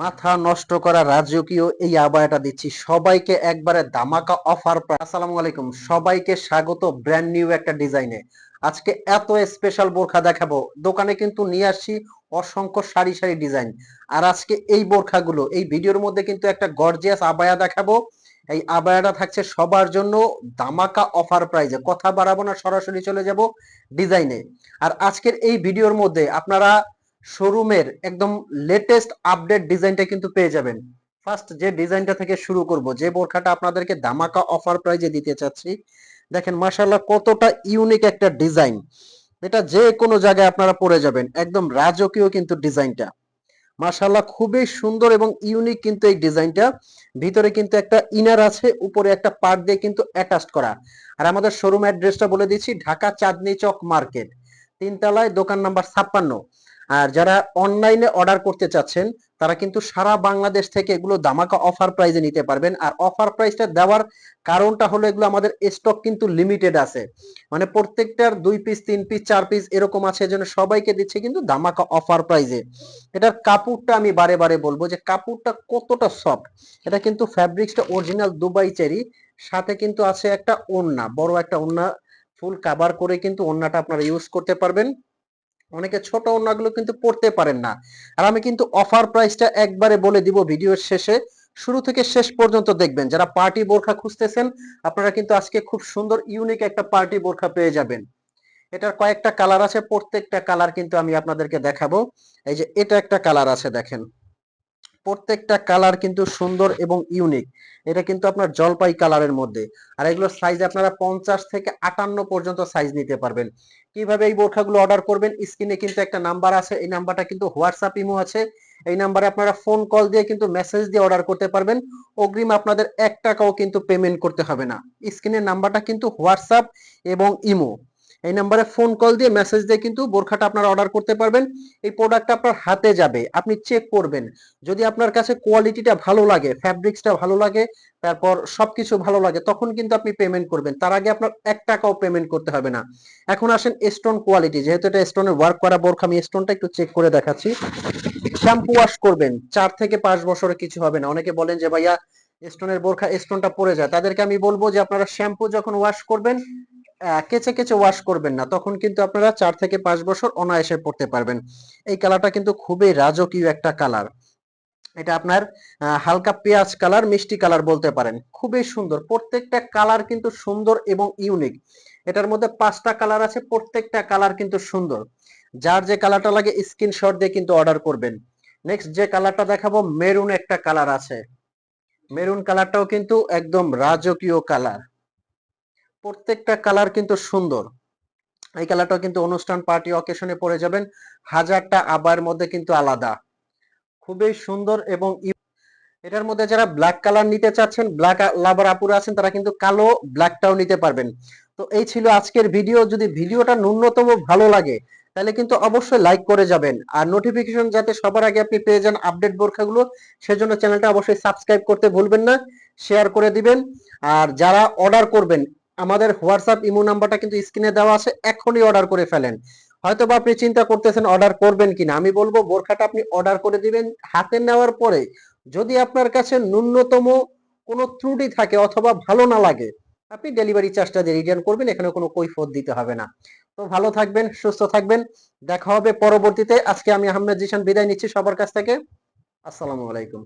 মাথা নষ্ট করা রাজকীয় এই আবায়াটা দিচ্ছি। সবাইকে একবারে ধামাকা অফার আসসালামু আলাইকুম। সবাইকে স্বাগত ব্র্যান্ড নিউ একটা ডিজাইনে আজকে এত স্পেশাল বোরখা দেখাবো। দোকানে কিন্তু নিয়ে আসছি অসংখ্য সারি সারি ডিজাইন আর আজকে এই বোরখাগুলো, এই ভিডিওর মধ্যে কিন্তু একটা গর্জিয়াস আবায়া দেখাবো। এই আবায়াটা থাকছে সবার জন্য দামাকা অফার প্রাইজে কথা বাড়াবো না, সরাসরি চলে যাব ডিজাইনে আর আজকের এই ভিডিওর মধ্যে আপনারা শোরুমের একদম লেটেস্ট আপডেট ডিজাইনটা কিন্তু পেয়ে যাবেন। ফার্স্ট যে ডিজাইনটা থেকে শুরু করব, যে বোরখাটা আপনাদেরকে ধামাকা অফার প্রাইজে দিতে চাচ্ছি, দেখেন মাশাল্লাহ কতটা ইউনিক একটা ডিজাইন এটা যে কোনো জায়গায় আপনারা পরে যাবেন, একদম রাজকীয় কিন্তু ডিজাইনটা মাশাল্লাহ খুবই সুন্দর এবং ইউনিক কিন্তু এই ডিজাইনটা ভিতরে কিন্তু একটা ইনার আছে, উপরে একটা পার্ট দিয়ে কিন্তু অ্যাটাচ করা। আর আমাদের শোরুম অ্যাড্রেসটা বলে দিচ্ছি, ঢাকা চাঁদনি চক মার্কেট, তিনতলায় দোকান নাম্বার ছাপ্পান্ন। আর যারা অনলাইনে অর্ডার করতে চাচ্ছেন, তারা কিন্তু সারা বাংলাদেশ থেকে এগুলো দামাকা অফার প্রাইজে নিতে পারবেন। আর অফার প্রাইসটা দেওয়ার কারণটা হলো এগুলো আমাদের স্টক কিন্তু লিমিটেড আছে। মানে প্রত্যেকটার দুই পিস তিন পিস চার পিস এরকম আছে, এজন্য সবাইকে দিচ্ছে কিন্তু দামাকা অফার প্রাইজে এটার কাপড়টা আমি বারে বারে বলব যে কাপড়টা কতটা সফট এটা কিন্তু ফ্যাব্রিক্সটা অরিজিনাল দুবাই চেরি, সাথে কিন্তু আছে একটা ওন্না বড় একটা ওন্না ফুল কাভার করে কিন্তু ওন্নাটা আপনারা ইউজ করতে পারবেন। অনেকে ছোট ওড়নাগুলো কিন্তু পড়তে পারেন না। আর আমি কিন্তু অফার প্রাইসটা একবারে বলে দিব ভিডিওর শেষে। শুরু থেকে শেষ পর্যন্ত দেখবেন। যারা পার্টি বোরখা খুঁজতেছেন, আপনারা কিন্তু আজকে খুব সুন্দর ইউনিক একটা পার্টি বোরখা পেয়ে যাবেন। এটার কয়েকটা কালার আছে, প্রত্যেকটা কালার কিন্তু আমি আপনাদেরকে দেখাবো। এই যে এটা একটা কালার আছে, দেখেন। প্রত্যেকটা কালার কিন্তু সুন্দর এবং ইউনিক এটা কিন্তু আপনার জলপাই কালারের মধ্যে। আর এগুলোর সাইজ আপনারা পঞ্চাশ থেকে আটান্ন পর্যন্ত সাইজ নিতে পারবেন। কীভাবে এই বোরখাগুলো অর্ডার করবেন? স্ক্রিনে কিন্তু একটা নাম্বার আছে। এই নাম্বারটা কিন্তু হোয়াটসঅ্যাপ ইমো আছে। এই নাম্বারে আপনারা ফোন কল দিয়ে কিন্তু মেসেজ দিয়ে অর্ডার করতে পারবেন। অগ্রিম আপনাদের এক টাকাও কিন্তু পেমেন্ট করতে হবে না। স্ক্রিনের নাম্বারটা কিন্তু হোয়াটসঅ্যাপ এবং ইমো এই নাম্বারে ফোন কল দিয়ে মেসেজ দিয়ে কিন্তু বোরখাটা আপনারা অর্ডার করতে পারবেন। এই প্রোডাক্টটা আপনার হাতে যাবে, আপনি চেক করবেন। যদি আপনার কাছে কোয়ালিটিটা ভালো লাগে ফ্যাব্রিক্সটা ভালো লাগে, তারপর সবকিছু ভালো লাগে, তখন কিন্তু আপনি পেমেন্ট করবেন। তার আগে আপনার এক টাকাও পেমেন্ট করতে হবে না। এখন আসেন স্টোন কোয়ালিটি যেহেতু এটা স্টোনের ওয়ার্ক করা বোরখা, আমি স্টোনটা একটু চেক করে দেখাচ্ছি। শ্যাম্পু ওয়াশ করবেন, চার থেকে পাঁচ বছরে কিছু হবে না। অনেকে বলেন যে, ভাইয়া স্টোনের বোরখা স্টোনটা পড়ে যায়। তাদেরকে আমি বলব যে, আপনারা শ্যাম্পু যখন ওয়াশ করবেন কেচে কেচে ওয়াশ করবেন না, তখন কিন্তু আপনারা চার থেকে পাঁচ বছর অনায়াসে পড়তে পারবেন। এই কালারটা কিন্তু খুবই রাজকীয় একটা কালার এটা আপনার হালকা পেঁয়াজ কালার মিষ্টি কালার বলতে পারেন। খুবই সুন্দর। প্রত্যেকটা কালার কিন্তু সুন্দর এবং ইউনিক এটার মধ্যে পাঁচটা কালার আছে, প্রত্যেকটা কালার কিন্তু সুন্দর। যার যে কালারটা লাগে স্ক্রিনশট দিয়ে কিন্তু অর্ডার করবেন। নেক্সট যে কালারটা দেখাবো মেরুন একটা কালার আছে। মেরুন কালারটাও কিন্তু একদম রাজকীয় কালার প্রত্যেকটা কালার কিন্তু সুন্দর। এই কালারটাও কিন্তু অনুষ্ঠান পার্টি অকেশনে পরে যাবেন। হাজারটা আবার মধ্যে কিন্তু আলাদা। খুবই সুন্দর এবং এটার মধ্যে যারা ব্ল্যাক কালার নিতে চাচ্ছেন ব্ল্যাক লাভার আপুরা আছেন, তারা কিন্তু কালো ব্ল্যাকটাও নিতে পারবেন। তো এই ছিল আজকের ভিডিও যদি ভিডিওটা ন্যূনতম ভালো লাগে, তাহলে কিন্তু অবশ্যই লাইক করে যাবেন। আর নোটিফিকেশন যাতে সবার আগে আপনি পেয়ে যান আপডেট বোরখাগুলো, সেজন্য চ্যানেলটা অবশ্যই সাবস্ক্রাইব করতে ভুলবেন না শেয়ার করে দিবেন। আর যারা অর্ডার করবেন আমাদের হোয়াটসঅ্যাপ, ইমো নাম্বারটা কিন্তু স্ক্রিনে দেওয়া আছে, এখনই অর্ডার করে ফেলেন। হয়তো বা আপনি চিন্তা করতেছেন অর্ডার করবেন কিনা। আমি বলব, বোরখাটা আপনি অর্ডার করে দিবেন, হাতে নেওয়ার পরে যদি আপনার কাছে ন্যূনতম কোনো ত্রুটি থাকে অথবা ভালো না লাগে, আপনি ডেলিভারি চার্জটা দিয়ে রিটার্ন করবেন, এখানে কোনো কৈফত দিতে হবে না। তো ভালো থাকবেন, সুস্থ থাকবেন, দেখা হবে পরবর্তীতে। আজকে আমি আহমেদ জিশান বিদায় নিচ্ছি সবার কাছ থেকে। আসসালামু আলাইকুম।